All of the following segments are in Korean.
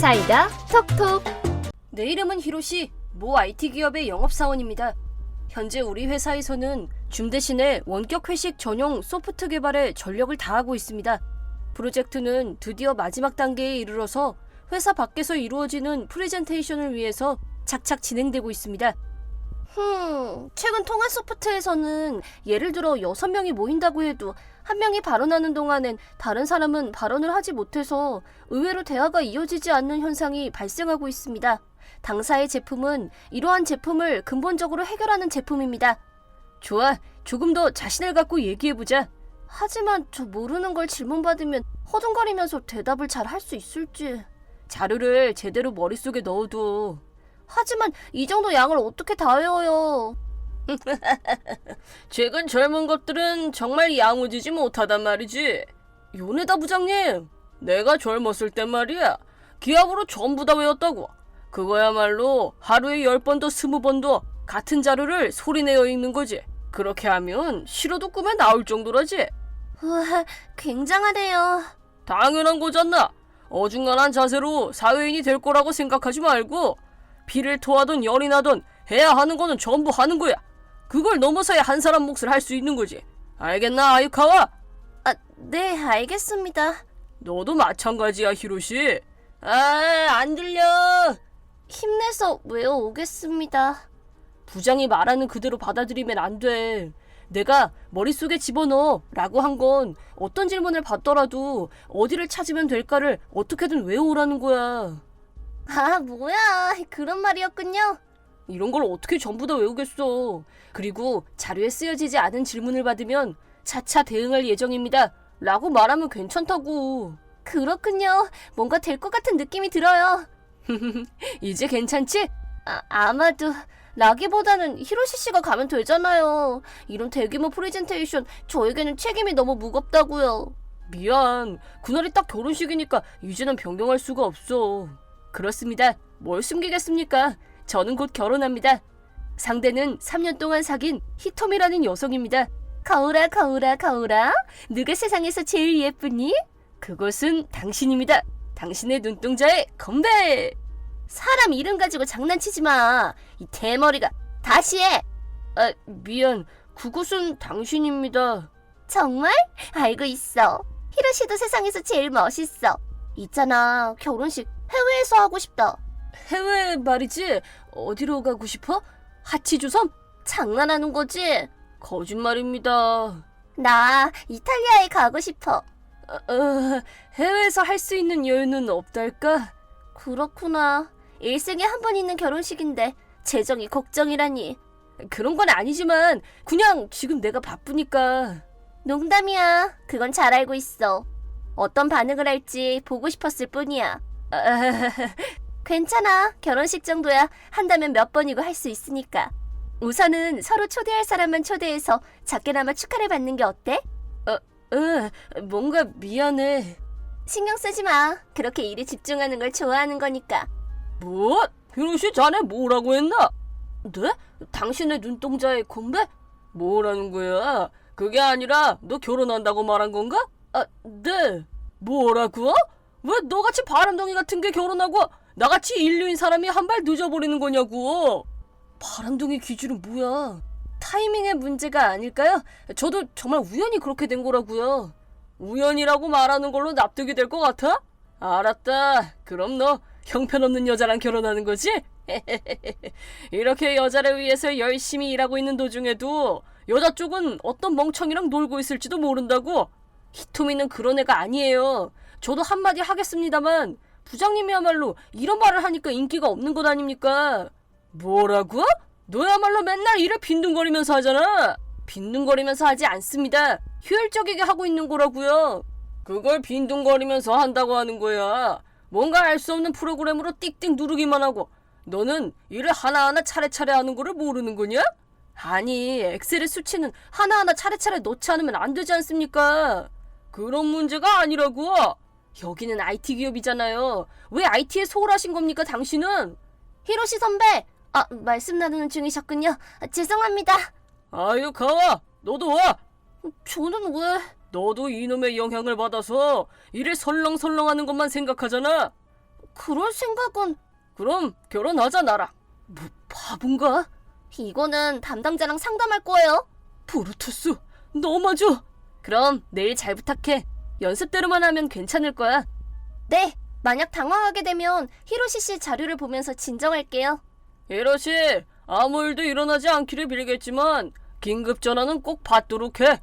사이다 톡톡 내 이름은 히로시, 모 IT 기업의 영업사원입니다. 현재 우리 회사에서는 줌 대신에 원격 회식 전용 소프트 개발에 전력을 다하고 있습니다. 프로젝트는 드디어 마지막 단계에 이르러서 회사 밖에서 이루어지는 프레젠테이션을 위해서 착착 진행되고 있습니다. 흠, 최근 통화 소프트에서는 예를 들어 여섯 명이 모인다고 해도 한 명이 발언하는 동안엔 다른 사람은 발언을 하지 못해서 의외로 대화가 이어지지 않는 현상이 발생하고 있습니다. 당사의 제품은 이러한 제품을 근본적으로 해결하는 제품입니다. 좋아, 조금 더 자신을 갖고 얘기해보자. 하지만 저 모르는 걸 질문받으면 허둥거리면서 대답을 잘 할 수 있을지. 자료를 제대로 머릿속에 넣어둬. 하지만 이 정도 양을 어떻게 다 외워요? 최근 젊은 것들은 정말 야무지지 못하단 말이지. 요네다 부장님, 내가 젊었을 땐 말이야. 기합으로 전부 다 외웠다고. 그거야말로 하루에 열 번도 스무 번도 같은 자료를 소리내어 읽는 거지. 그렇게 하면 싫어도 꿈에 나올 정도라지. 우와, 굉장하네요. 당연한 거잖아. 어중간한 자세로 사회인이 될 거라고 생각하지 말고 피를 토하든 열이 나든 해야 하는 거는 전부 하는 거야. 그걸 넘어서야 한 사람 몫을 할 수 있는 거지. 알겠나, 아유카와? 아, 네, 알겠습니다. 너도 마찬가지야, 히로시. 아, 안 들려. 힘내서 외워오겠습니다. 부장이 말하는 그대로 받아들이면 안 돼. 내가 머릿속에 집어넣어 라고 한 건 어떤 질문을 받더라도 어디를 찾으면 될까를 어떻게든 외워오라는 거야. 아, 뭐야. 그런 말이었군요. 이런 걸 어떻게 전부 다 외우겠어. 그리고 자료에 쓰여지지 않은 질문을 받으면 차차 대응할 예정입니다. 라고 말하면 괜찮다고. 그렇군요. 뭔가 될 것 같은 느낌이 들어요. 이제 괜찮지? 아, 아마도 라기보다는 히로시 씨가 가면 되잖아요. 이런 대규모 프레젠테이션 저에게는 책임이 너무 무겁다고요. 미안. 그날이 딱 결혼식이니까 이제는 변경할 수가 없어. 그렇습니다. 뭘 숨기겠습니까? 저는 곧 결혼합니다. 상대는 3년 동안 사귄 히토미라는 여성입니다. 거울아 거울아 거울아 누가 세상에서 제일 예쁘니? 그것은 당신입니다. 당신의 눈동자에 건배! 사람 이름 가지고 장난치지 마. 이 대머리가 다시 해. 아, 미안. 그것은 당신입니다. 정말? 알고 있어. 히로시도 세상에서 제일 멋있어. 있잖아. 결혼식 해외에서 하고 싶다. 해외 말이지? 어디로 가고 싶어? 하치주섬? 장난하는 거지? 거짓말입니다. 나 이탈리아에 가고 싶어. 어, 해외에서 할 수 있는 여유는 없달까? 그렇구나. 일생에 한 번 있는 결혼식인데 재정이 걱정이라니. 그런 건 아니지만 그냥 지금 내가 바쁘니까. 농담이야. 그건 잘 알고 있어. 어떤 반응을 할지 보고 싶었을 뿐이야. 괜찮아. 결혼식 정도야 한다면 몇 번이고 할 수 있으니까. 우선은 서로 초대할 사람만 초대해서 작게나마 축하를 받는 게 어때? 어, 응, 뭔가 미안해. 신경 쓰지 마. 그렇게 일에 집중하는 걸 좋아하는 거니까. 뭐? 히로시 자네 뭐라고 했나? 네? 당신의 눈동자에 건배? 뭐라는 거야? 그게 아니라 너 결혼한다고 말한 건가? 아, 네. 뭐라고? 왜 너같이 바람둥이 같은 게 결혼하고 나같이 인류인 사람이 한 발 늦어버리는 거냐고? 바람둥이 기준은 뭐야? 타이밍의 문제가 아닐까요? 저도 정말 우연히 그렇게 된 거라고요. 우연이라고 말하는 걸로 납득이 될 것 같아? 알았다. 그럼 너 형편없는 여자랑 결혼하는 거지? 이렇게 여자를 위해서 열심히 일하고 있는 도중에도 여자 쪽은 어떤 멍청이랑 놀고 있을지도 모른다고? 히토미는 그런 애가 아니에요. 저도 한마디 하겠습니다만 부장님이야말로 이런 말을 하니까 인기가 없는 것 아닙니까? 뭐라고? 너야말로 맨날 일을 빈둥거리면서 하잖아. 빈둥거리면서 하지 않습니다. 효율적이게 하고 있는 거라고요. 그걸 빈둥거리면서 한다고 하는 거야. 뭔가 알 수 없는 프로그램으로 띡띡 누르기만 하고 너는 일을 하나하나 차례차례 하는 거를 모르는 거냐? 아니, 엑셀의 수치는 하나하나 차례차례 넣지 않으면 안 되지 않습니까? 그런 문제가 아니라고. 여기는 IT 기업이잖아요. 왜 IT에 소홀하신 겁니까, 당신은? 히로시 선배! 아, 말씀 나누는 중이셨군요. 아, 죄송합니다. 아유, 가와! 너도 와! 저는 왜? 너도 이놈의 영향을 받아서 일을 설렁설렁 하는 것만 생각하잖아. 그럴 생각은 그럼 결혼하자 나랑. 뭐 바본가? 이거는 담당자랑 상담할 거예요. 브루투스 너 맞아. 그럼 내일 잘 부탁해. 연습대로만 하면 괜찮을 거야. 네. 만약 당황하게 되면 히로시 씨 자료를 보면서 진정할게요. 이러시 아무 일도 일어나지 않기를 빌겠지만 긴급 전화는 꼭 받도록 해.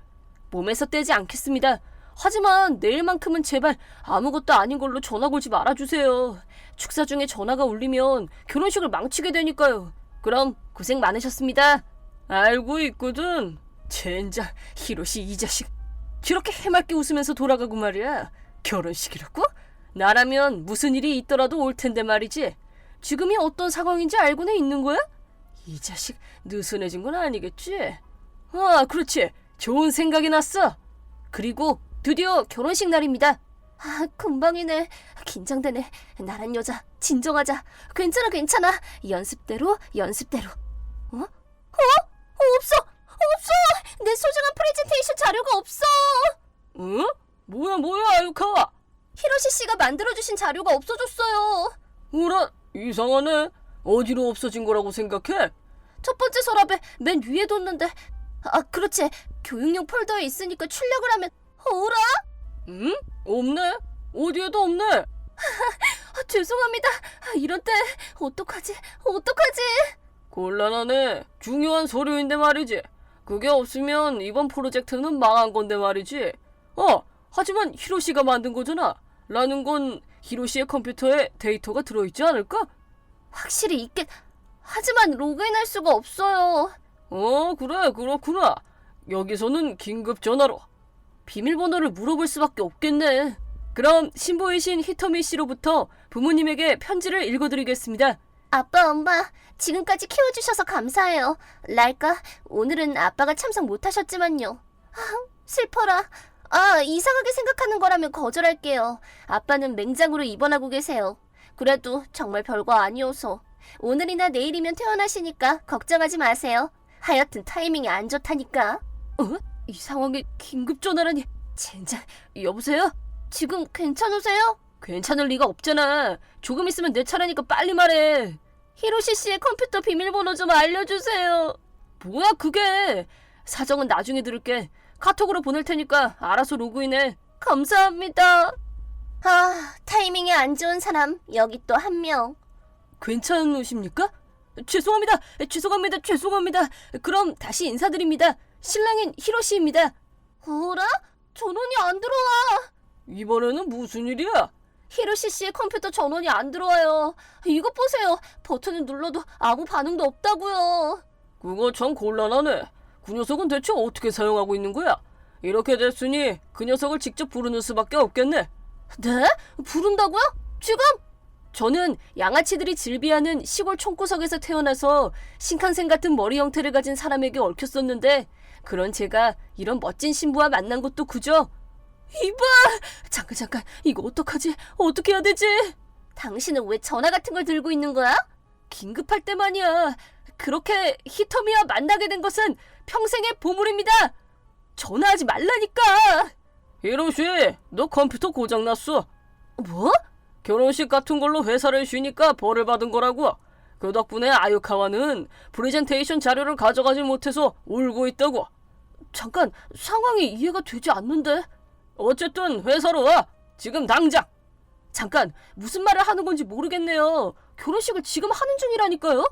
몸에서 떼지 않겠습니다. 하지만 내일만큼은 제발 아무것도 아닌 걸로 전화 걸지 말아주세요. 축사 중에 전화가 울리면 결혼식을 망치게 되니까요. 그럼 고생 많으셨습니다. 알고 있거든. 젠장 히로시 이 자식 저렇게 해맑게 웃으면서 돌아가고 말이야. 결혼식이라고? 나라면 무슨 일이 있더라도 올 텐데 말이지. 지금이 어떤 상황인지 알고는 있는 거야? 이 자식 느슨해진 건 아니겠지? 아, 그렇지. 좋은 생각이 났어. 그리고 드디어 결혼식 날입니다. 아, 금방이네. 긴장되네. 나란 여자, 진정하자. 괜찮아, 괜찮아. 연습대로, 연습대로. 어? 어? 어, 없어! 없어! 내 소중한 프레젠테이션 자료가 없어! 응? 뭐야, 뭐야, 아유카. 히로시 씨가 만들어주신 자료가 없어졌어요. 어라, 이상하네. 어디로 없어진 거라고 생각해? 첫 번째 서랍에 맨 위에 뒀는데. 아, 그렇지. 교육용 폴더에 있으니까 출력을 하면. 어라? 응? 없네? 어디에도 없네? 아, 죄송합니다. 아, 이런 때 어떡하지? 어떡하지? 곤란하네. 중요한 서류인데 말이지. 그게 없으면 이번 프로젝트는 망한 건데 말이지. 어, 하지만 히로시가 만든 거잖아. 라는 건 히로시의 컴퓨터에 데이터가 들어있지 않을까? 확실히 있겠. 하지만 로그인할 수가 없어요. 어, 그래, 그렇구나. 여기서는 긴급 전화로. 비밀번호를 물어볼 수밖에 없겠네. 그럼 신부이신 히토미 씨로부터 부모님에게 편지를 읽어드리겠습니다. 아빠, 엄마, 지금까지 키워주셔서 감사해요. 랄까, 오늘은 아빠가 참석 못하셨지만요. 아, 슬퍼라. 아, 이상하게 생각하는 거라면 거절할게요. 아빠는 맹장으로 입원하고 계세요. 그래도 정말 별거 아니어서. 오늘이나 내일이면 퇴원하시니까 걱정하지 마세요. 하여튼 타이밍이 안 좋다니까. 어? 이 상황에 긴급 전화라니. 젠장, 여보세요? 지금 괜찮으세요? 괜찮을 리가 없잖아. 조금 있으면 내 차례니까 빨리 말해. 히로시 씨의 컴퓨터 비밀번호 좀 알려주세요. 뭐야 그게? 사정은 나중에 들을게. 카톡으로 보낼 테니까 알아서 로그인해. 감사합니다. 아, 타이밍이 안 좋은 사람 여기 또 한 명. 괜찮으십니까? 죄송합니다. 죄송합니다. 죄송합니다. 그럼 다시 인사드립니다. 신랑인 히로시입니다. 어라? 전원이 안 들어와. 이번에는 무슨 일이야? 히로시 씨의 컴퓨터 전원이 안 들어와요. 이것 보세요. 버튼을 눌러도 아무 반응도 없다고요. 그거 참 곤란하네. 그 녀석은 대체 어떻게 사용하고 있는 거야? 이렇게 됐으니 그 녀석을 직접 부르는 수밖에 없겠네. 네? 부른다고요? 지금? 저는 양아치들이 즐비하는 시골 총구석에서 태어나서 신칸센 같은 머리 형태를 가진 사람에게 얽혔었는데 그런 제가 이런 멋진 신부와 만난 것도 그저 이봐 잠깐 잠깐 이거 어떡하지 어떻게 해야 되지 당신은 왜 전화 같은 걸 들고 있는 거야? 긴급할 때만이야 그렇게 히토미와 만나게 된 것은 평생의 보물입니다 전화하지 말라니까 히로시 너 컴퓨터 고장 났어 뭐? 결혼식 같은 걸로 회사를 쉬니까 벌을 받은 거라고. 그 덕분에 아유카와는 프레젠테이션 자료를 가져가지 못해서 울고 있다고. 잠깐 상황이 이해가 되지 않는데. 어쨌든 회사로 와. 지금 당장. 잠깐 무슨 말을 하는 건지 모르겠네요. 결혼식을 지금 하는 중이라니까요.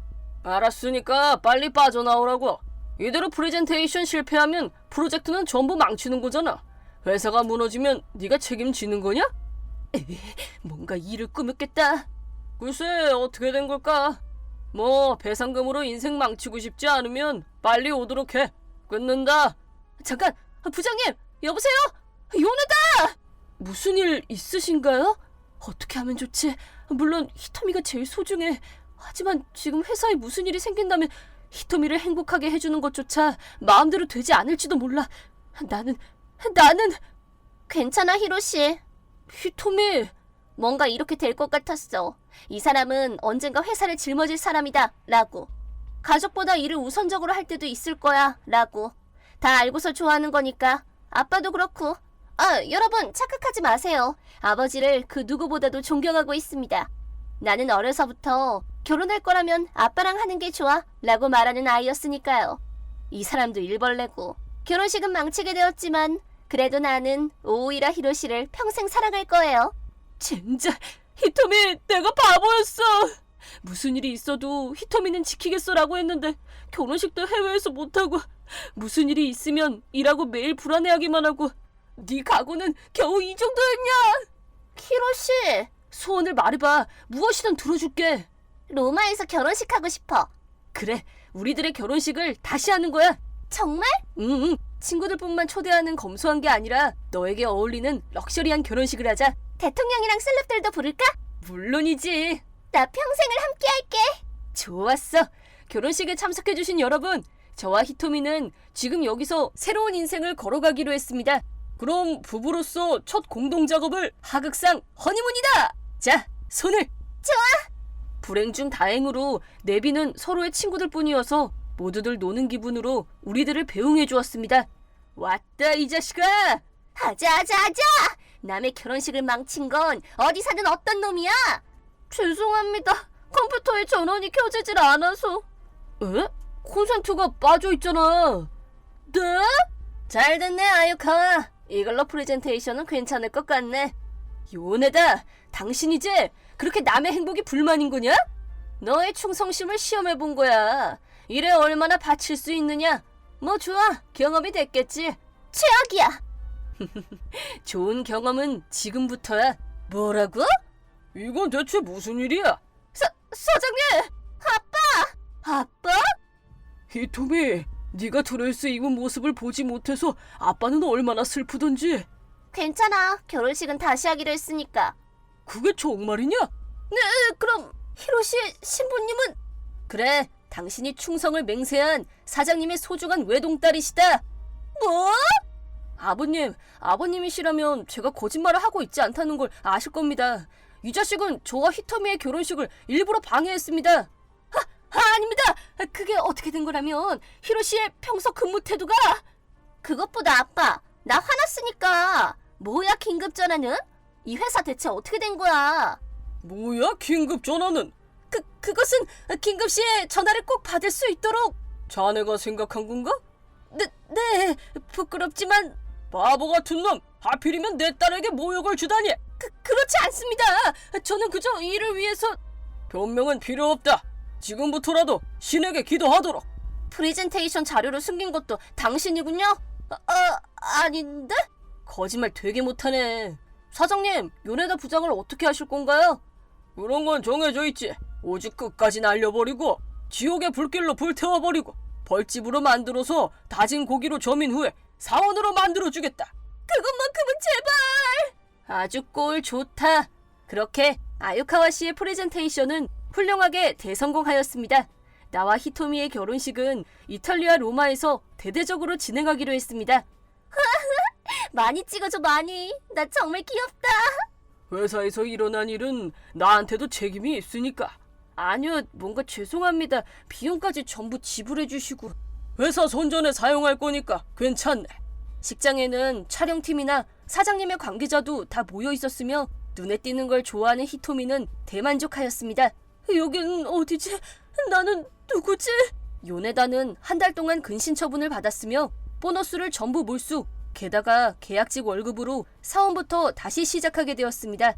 알았으니까 빨리 빠져나오라고. 이대로 프레젠테이션 실패하면 프로젝트는 전부 망치는 거잖아. 회사가 무너지면 네가 책임지는 거냐? 에이, 뭔가 일을 꾸몄겠다. 글쎄 어떻게 된 걸까? 뭐 배상금으로 인생 망치고 싶지 않으면 빨리 오도록 해. 끊는다. 잠깐 부장님 여보세요? 요네다. 무슨 일 있으신가요? 어떻게 하면 좋지? 물론 히토미가 제일 소중해. 하지만 지금 회사에 무슨 일이 생긴다면 히토미를 행복하게 해주는 것조차 마음대로 되지 않을지도 몰라. 나는 나는 괜찮아, 히로시. 히토미 뭔가 이렇게 될 것 같았어. 이 사람은 언젠가 회사를 짊어질 사람이다. 라고. 가족보다 일을 우선적으로 할 때도 있을 거야. 라고. 다 알고서 좋아하는 거니까. 아빠도 그렇고. 아, 여러분, 착각하지 마세요. 아버지를 그 누구보다도 존경하고 있습니다. 나는 어려서부터 결혼할 거라면 아빠랑 하는 게 좋아 라고 말하는 아이였으니까요. 이 사람도 일벌레고 결혼식은 망치게 되었지만 그래도 나는 오이라 히로시를 평생 사랑할 거예요. 젠장, 히토미, 내가 바보였어. 무슨 일이 있어도 히토미는 지키겠어라고 했는데 결혼식도 해외에서 못하고 무슨 일이 있으면 일하고 매일 불안해하기만 하고 네 각오는 겨우 이 정도였냐? 히로시, 소원을 말해봐. 무엇이든 들어줄게. 로마에서 결혼식 하고 싶어. 그래, 우리들의 결혼식을 다시 하는 거야. 정말? 응, 응. 친구들뿐만 초대하는 검소한 게 아니라 너에게 어울리는 럭셔리한 결혼식을 하자. 대통령이랑 셀럽들도 부를까? 물론이지. 나 평생을 함께 할게. 좋았어. 결혼식에 참석해주신 여러분, 저와 히토미는 지금 여기서 새로운 인생을 걸어가기로 했습니다. 그럼 부부로서 첫 공동 작업을 하극상 허니문이다. 자, 손을. 좋아. 불행 중 다행으로 네비는 서로의 친구들 뿐이어서 모두들 노는 기분으로 우리들을 배웅해 주었습니다. 왔다 이 자식아. 하자 하자 하자. 남의 결혼식을 망친 건 어디 사는 어떤 놈이야? 죄송합니다. 컴퓨터에 전원이 켜지질 않아서. 에? 콘센트가 빠져 있잖아. 네? 잘 됐네, 아유카. 이걸로 프레젠테이션은 괜찮을 것 같네. 요네다, 당신 이제 그렇게 남의 행복이 불만인 거냐? 너의 충성심을 시험해 본 거야. 일에 얼마나 바칠 수 있느냐? 뭐 좋아, 경험이 됐겠지. 최악이야. 좋은 경험은 지금부터야. 뭐라고? 이건 대체 무슨 일이야? 사, 사장님! 아빠! 아빠? 히토미, 네가 드레스 입은 모습을 보지 못해서 아빠는 얼마나 슬프던지. 괜찮아. 결혼식은 다시 하기로 했으니까. 그게 정말이냐? 네, 그럼 히로시 신부님은? 그래, 당신이 충성을 맹세한 사장님의 소중한 외동딸이시다. 뭐? 아버님, 아버님이시라면 제가 거짓말을 하고 있지 않다는 걸 아실 겁니다. 이 자식은 저와 히토미의 결혼식을 일부러 방해했습니다. 아, 아닙니다. 그게 어떻게 된 거라면 히로시의 평소 근무 태도가 그것보다 아빠, 나 화났으니까. 뭐야 긴급 전화는? 이 회사 대체 어떻게 된 거야? 뭐야 긴급 전화는? 그 그것은 긴급 시에 전화를 꼭 받을 수 있도록 자네가 생각한 건가? 네, 네 부끄럽지만 바보 같은 놈 하필이면 내 딸에게 모욕을 주다니 그 그렇지 않습니다 저는 그저 일을 위해서 변명은 필요 없다 지금부터라도 신에게 기도하도록 프레젠테이션 자료를 숨긴 것도 당신이군요? 아, 아 아닌데? 거짓말 되게 못하네 사장님, 요네다 부장을 어떻게 하실 건가요? 그런 건 정해져 있지. 오직 끝까지 날려버리고 지옥의 불길로 불태워버리고 벌집으로 만들어서 다진 고기로 저민 후에 사원으로 만들어주겠다. 그것만큼은 제발! 아주 꼴 좋다. 그렇게 아유카와 씨의 프레젠테이션은 훌륭하게 대성공하였습니다. 나와 히토미의 결혼식은 이탈리아 로마에서 대대적으로 진행하기로 했습니다. 많이 찍어줘 많이. 나 정말 귀엽다. 회사에서 일어난 일은 나한테도 책임이 있으니까. 아니요, 뭔가 죄송합니다. 비용까지 전부 지불해 주시고. 회사 선전에 사용할 거니까 괜찮네. 식장에는 촬영팀이나 사장님의 관계자도 다 모여 있었으며 눈에 띄는 걸 좋아하는 히토미는 대만족하였습니다. 여긴 어디지? 나는 누구지? 요네다는 한 달 동안 근신 처분을 받았으며 보너스를 전부 몰수, 게다가 계약직 월급으로 사원부터 다시 시작하게 되었습니다.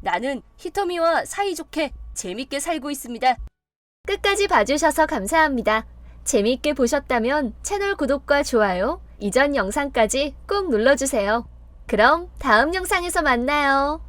나는 히토미와 사이좋게 재밌게 살고 있습니다. 끝까지 봐주셔서 감사합니다. 재미있게 보셨다면 채널 구독과 좋아요, 이전 영상까지 꼭 눌러주세요. 그럼 다음 영상에서 만나요.